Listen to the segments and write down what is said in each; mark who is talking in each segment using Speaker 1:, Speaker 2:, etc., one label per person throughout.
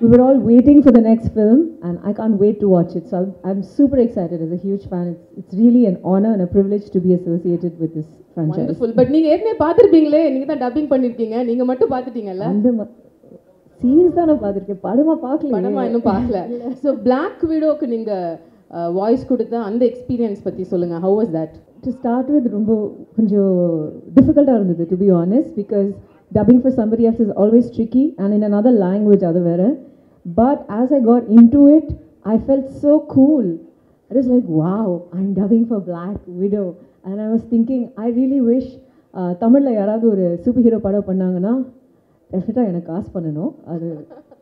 Speaker 1: We were all waiting for the next film, and I can't wait to watch it. So I'm, super excited. As a huge fan, it's, it's really an honor and a privilege to be associated with this franchise.
Speaker 2: Wonderful but நீங்க ஏற்கனவே பார்த்திருப்பீங்களே நீங்க தான் dubbing பண்ணிருக்கீங்க. நீங்க மட்டும் பார்த்துட்டீங்கல்ல?
Speaker 1: அந்த scenes தான் நான் பார்த்துருக்கேன். படமா பார்க்கல
Speaker 2: படமா இன்னும் பார்க்கல. ஸோ பிளாக் விடோக்கு நீங்க வாய்ஸ் கொடுத்த அந்த எக்ஸ்பீரியன்ஸ் பத்தி சொல்லுங்க. How was that
Speaker 1: to start with ரொம்ப கொஞ்சம் டிஃபிகல்ட்டாக இருந்தது to be honest because dubbing for somebody else is always tricky and in another language அது வேறு but as I got into it I felt so cool it is like wow I am dubbing for Black Widow and I was thinking I really wish தமிழில் யாராவது ஒரு super hero படம் பண்ணாங்கன்னா டெஃபினட்டாக எனக்கு காசு பண்ணணும். அது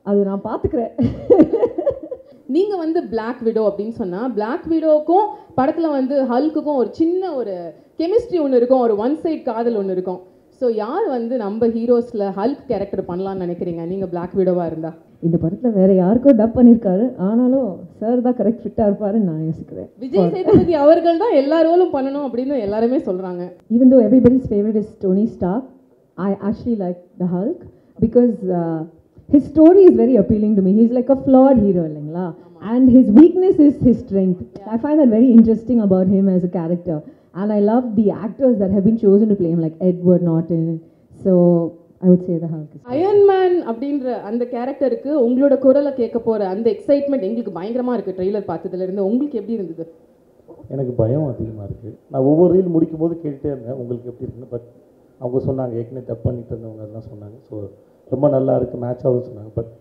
Speaker 1: அது நான் பார்த்துக்கிறேன்
Speaker 2: நீங்கள் வந்து பிளாக் விடோ அப்படின்னு சொன்னால் பிளாக் விடோக்கும் படத்தில் வந்து ஹல்க்குக்கும் ஒரு சின்ன ஒரு கெமிஸ்ட்ரி ஒன்று இருக்கும். ஒரு ஒன் சைட் காதல் ஒன்று இருக்கும். ஸோ யார் வந்து நம்ம ஹீரோஸ்ல ஹல்க் கேரக்டர் பண்ணலாம்னு நினைக்கிறீங்க நீங்க பிளாக் விடோவா இருந்தா
Speaker 1: இந்த படத்தில் வேற யாருக்கோ டப் பண்ணியிருக்காரு ஆனாலும் சார் தான் கரெக்ட் ஃபிட்டாக இருப்பாருன்னு நான் யோசிக்கிறேன்
Speaker 2: விஜய் சேதுபதி அவர்கள் தான் எல்லா ரோலும் பண்ணணும் அப்படின்னு எல்லாருமே சொல்றாங்க
Speaker 1: even though everybody's favorite is Tony Stark, I actually like the Hulk because uh, his story is very appealing to me. He's like a flawed hero, இல்லைங்களா? and his weakness is his strength. I find that very interesting about him as a character. And I love the actors that have been chosen to play him, like Edward Norton. So I would say the Hulk is.
Speaker 2: Iron Man அப்படின்ற அந்த கேரக்டருக்கு உங்களோட குரலை கேட்க போற அந்த excitement எங்களுக்கு பயங்கரமா இருக்கு. ட்ரெய்லர் பார்த்ததுல இருந்து உங்களுக்கு எப்படி இருந்தது?
Speaker 3: எனக்கு பயம் அதிகமாக இருக்குது நான் ஒவ்வொரு ரீல் முடிக்கும் போது கேட்டுட்டே இருந்தேன் உங்களுக்கு எப்படி இருக்குன்னு. பட் அவங்க சொன்னாங்க ஏற்கனவே டப் பண்ணிட்டு இருந்தவங்க எல்லாம் சொன்னாங்க. ஸோ ரொம்ப நல்லா இருக்குது மேட்ச் ஆகுதுன்னு சொன்னாங்க. பட்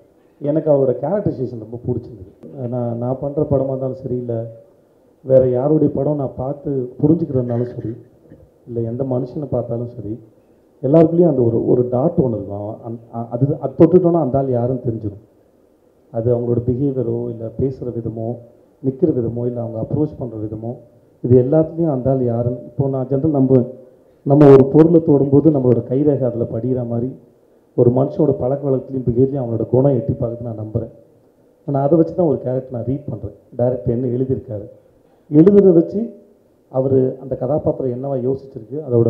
Speaker 3: எனக்கு அவரோட கேரக்டரைசேஷன் ரொம்ப பிடிச்சிருந்தது. நான் நான் பண்ணுற படமாக இருந்தாலும் சரி இல்லை வேறு யாருடைய படம் நான் பார்த்து புரிஞ்சுக்கிறதுனாலும் சரி இல்லை எந்த மனுஷனை பார்த்தாலும் சரி எல்லாருக்குள்ளேயும் அந்த ஒரு ஒரு டாட் ஒன்று இருக்கும். அந் அது அது தொட்டுட்டோன்னா அந்த ஆள் யாருன்னு தெரிஞ்சிடும் அது அவங்களோட பிஹேவியரோ இல்லை பேசுகிற விதமோ நிற்கிற விதமோ இல்லை அவங்க அப்ரோச் பண்ணுற விதமோ இது எல்லாத்துலேயும் அந்த ஆள் யாருன்னு இப்போது நான் ஜென்ரல் நம்ம நம்ம ஒரு பொருளை தொடும்போது நம்மளோட கைரேகை அதில் படிகிற மாதிரி ஒரு மனுஷனோட பழக்க வழக்கத்துலையும் பிஹேவியர்லையும் அவனோட குணம் எட்டி பார்க்குறது நான் நம்புகிறேன் நான் அதை வச்சு தான் ஒரு கேரக்டர் நான் ரீட் பண்ணுறேன் டேரக்டர் என்ன எழுதியிருக்காரு. எழுதுறதை வச்சு அவர் அந்த கதாபாத்திரம் என்னவா யோசிச்சிருக்கு அதோட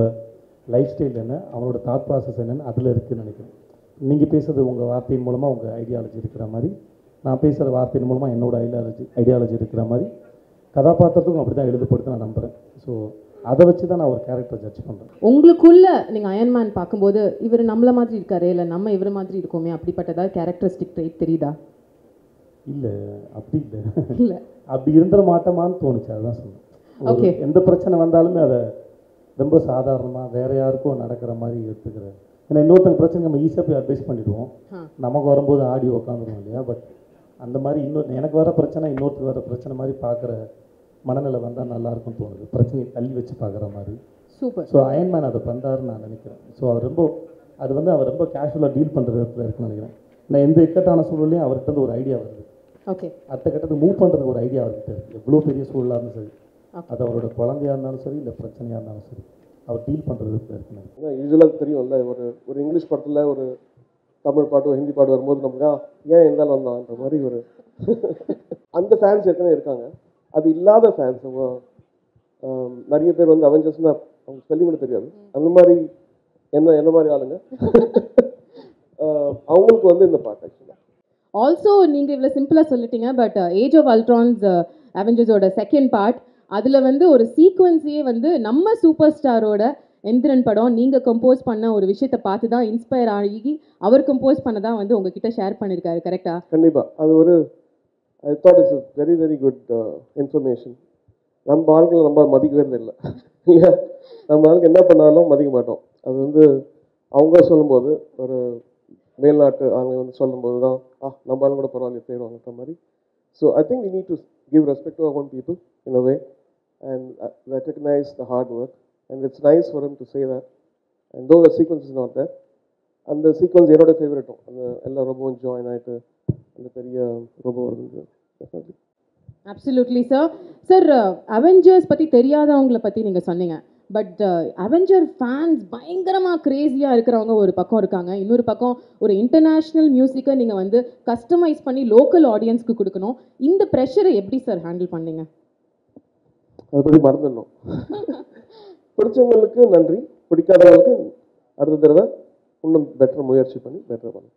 Speaker 3: லைஃப் ஸ்டைல் என்ன அவரோட தாட் ப்ராசஸ் என்னென்னு அதில் இருக்குதுன்னு நினைக்கிறேன். நீங்கள் பேசுறது உங்கள் வார்த்தையின் மூலமாக உங்கள் ஐடியாலஜி இருக்கிற மாதிரி நான் பேசுகிற வார்த்தையின் மூலமாக என்னோடய ஐடியாலஜி ஐடியாலஜி இருக்கிற மாதிரி கதாபாத்திரத்துக்கும் அப்படி தான் எழுதப்படுது நான் நம்புகிறேன் ஸோ அதை வச்சு தான் நான் ஒரு கேரக்டர் ஜட்ஜ் பண்ணுறேன்
Speaker 2: உங்களுக்குள்ள நீங்கள் அயன்மேன் பார்க்கும்போது இவர் நம்மள மாதிரி இருக்காரு இல்லை நம்ம இவர் மாதிரி இருக்கோமே அப்படிப்பட்டதா கேரக்டரிஸ்டிக் ட்ரைட் தெரியுதா?
Speaker 3: இல்லை அப்படி இல்லை.
Speaker 2: இல்ல.
Speaker 3: அப்படி இருந்துட மாட்டோமான்னு தோணுச்சு அதுதான் சொன்னேன். ஒரு
Speaker 2: Okay.
Speaker 3: எந்த பிரச்சனை வந்தாலுமே அதை ரொம்ப சாதாரணமாக வேற யாருக்கும் நடக்கிற மாதிரி எடுத்துக்கிறேன் ஏன்னா இன்னொருத்தங்க பிரச்சனை நம்ம ஈஸியாக போய் அட்வைஸ் பண்ணிடுவோம். நமக்கு வரும்போது ஆடி உக்காந்துருவோம் இல்லையா? பட் அந்த மாதிரி இன்னொரு எனக்கு வர பிரச்சனை இன்னொருத்தர் வர பிரச்சனை மாதிரி பார்க்குற மனநிலை வந்தால் நல்லா இருக்கும்னு தோணுது. பிரச்சனையை தள்ளி வச்சு பார்க்குற மாதிரி.
Speaker 2: சூப்பர்.
Speaker 3: ஸோ அயன்மேன் அதை பண்ணுறாருன்னு நான் நினைக்கிறேன். ஸோ அவர் ரொம்ப அது வந்து அவர் ரொம்ப கேஷுவலாக டீல் பண்ணுற விதத்தில் இருக்குன்னு நினைக்கிறேன். நான் எந்த இக்கட்டான சூழலையும் அவர்கிட்ட இருந்து ஒரு ஐடியா வருது.
Speaker 2: ஓகே
Speaker 3: அடுத்த கட்டத்துக்கு மூவ் பண்ணுறதுக்கு ஒரு ஐடியா அவர்கிட்ட இருக்குது எவ்வளோ பெரிய சூழலாக இருந்தாலும் சரி. அது அவரோட குழந்தையா இருந்தாலும் சரி இல்லை பிரச்சனையாக இருந்தாலும் சரி அவர் டீல் பண்ணுறது
Speaker 4: ஏன்னா யூஸ்வலாக தெரியும்ல ஒரு ஒரு இங்கிலீஷ் படத்தில் ஒரு தமிழ் பாட்டு ஹிந்தி பாட்டு வரும்போது நமக்கு "ஆ, ஏன் இருந்தாலும் வந்தான்ற மாதிரி ஒரு அந்த ஃபேன்ஸ் ஏற்கனவே இருக்காங்க. அது இல்லாத ஃபேன்ஸ் நிறைய பேர் வந்து அவெஞ்சர்ஸ்னா அவங்க ஸ்பெல்லிங் கூட தெரியாது. அந்த மாதிரி என்ன என்ன மாதிரி ஆளுங்க? அவங்களுக்கு வந்து இந்த பாட்டு ஆக்சுவலாக
Speaker 2: ஆல்சோ நீங்கள் இவ்வளோ சிம்பிளாக சொல்லிட்டீங்க பட் ஏஜ் ஆஃப் அல்ட்ரான்ஸ் அவெஞ்சர்ஸோட செகண்ட் பார்ட் அதில் வந்து ஒரு சீக்வன்ஸையே வந்து நம்ம சூப்பர் ஸ்டாரோட எந்திரன் படம் நீங்கள் கம்போஸ் பண்ண ஒரு விஷயத்த பார்த்து தான் இன்ஸ்பயர் ஆகி அவர் கம்போஸ் பண்ண தான் வந்து உங்ககிட்ட ஷேர் பண்ணியிருக்காரு கரெக்டாக
Speaker 4: கண்டிப்பாக அது ஒரு I thought it's very very good information நம்ம ஆளுங்களை நம்ம மதிக்கவே இல்லை. இல்லையா? நம்ம ஆளுக்கு என்ன பண்ணாலும் மதிக்க மாட்டோம். அது வந்து அவங்க சொல்லும்போது ஒரு மேல்நாட்டு ஆளுங்க வந்து சொல்லும்போது தான் ஆ நம்ம ஆளுங்க கூட பரவாயில்ல செய்வாங்கன்ற மாதிரி. So I think we need to give respect to our own people in a way and recognise the hard work and it's nice for him to say that and though the sequence is not that அந்த sequence என்னோட ஃபேவரட்டும் அந்த எல்லா ரொம்பவும் join ஆகிட்டு அந்த பெரிய robot வருது definitely
Speaker 2: absolutely sir sir Avengers பற்றி தெரியாதவங்களை பற்றி நீங்கள் சொன்னீங்க. பட் அவெஞ்சர் ஃபேன்ஸ் பயங்கரமாக க்ரேஸியாக இருக்கிறவங்க ஒரு பக்கம் இருக்காங்க. இன்னொரு பக்கம் ஒரு இன்டர்நேஷ்னல் மியூசிக்கை நீங்கள் வந்து கஸ்டமைஸ் பண்ணி லோக்கல் ஆடியன்ஸ்க்கு கொடுக்கணும். இந்த ப்ரெஷரை எப்படி சார் ஹேண்டில் பண்ணீங்க?
Speaker 4: அதை பற்றி மறந்துடணும். பிடிச்சவங்களுக்கு நன்றி. பிடிக்காதவங்களுக்கு அடுத்த தடவை இன்னும் பெட்டர் முயற்சி பண்ணி பெட்டர் பண்ணணும்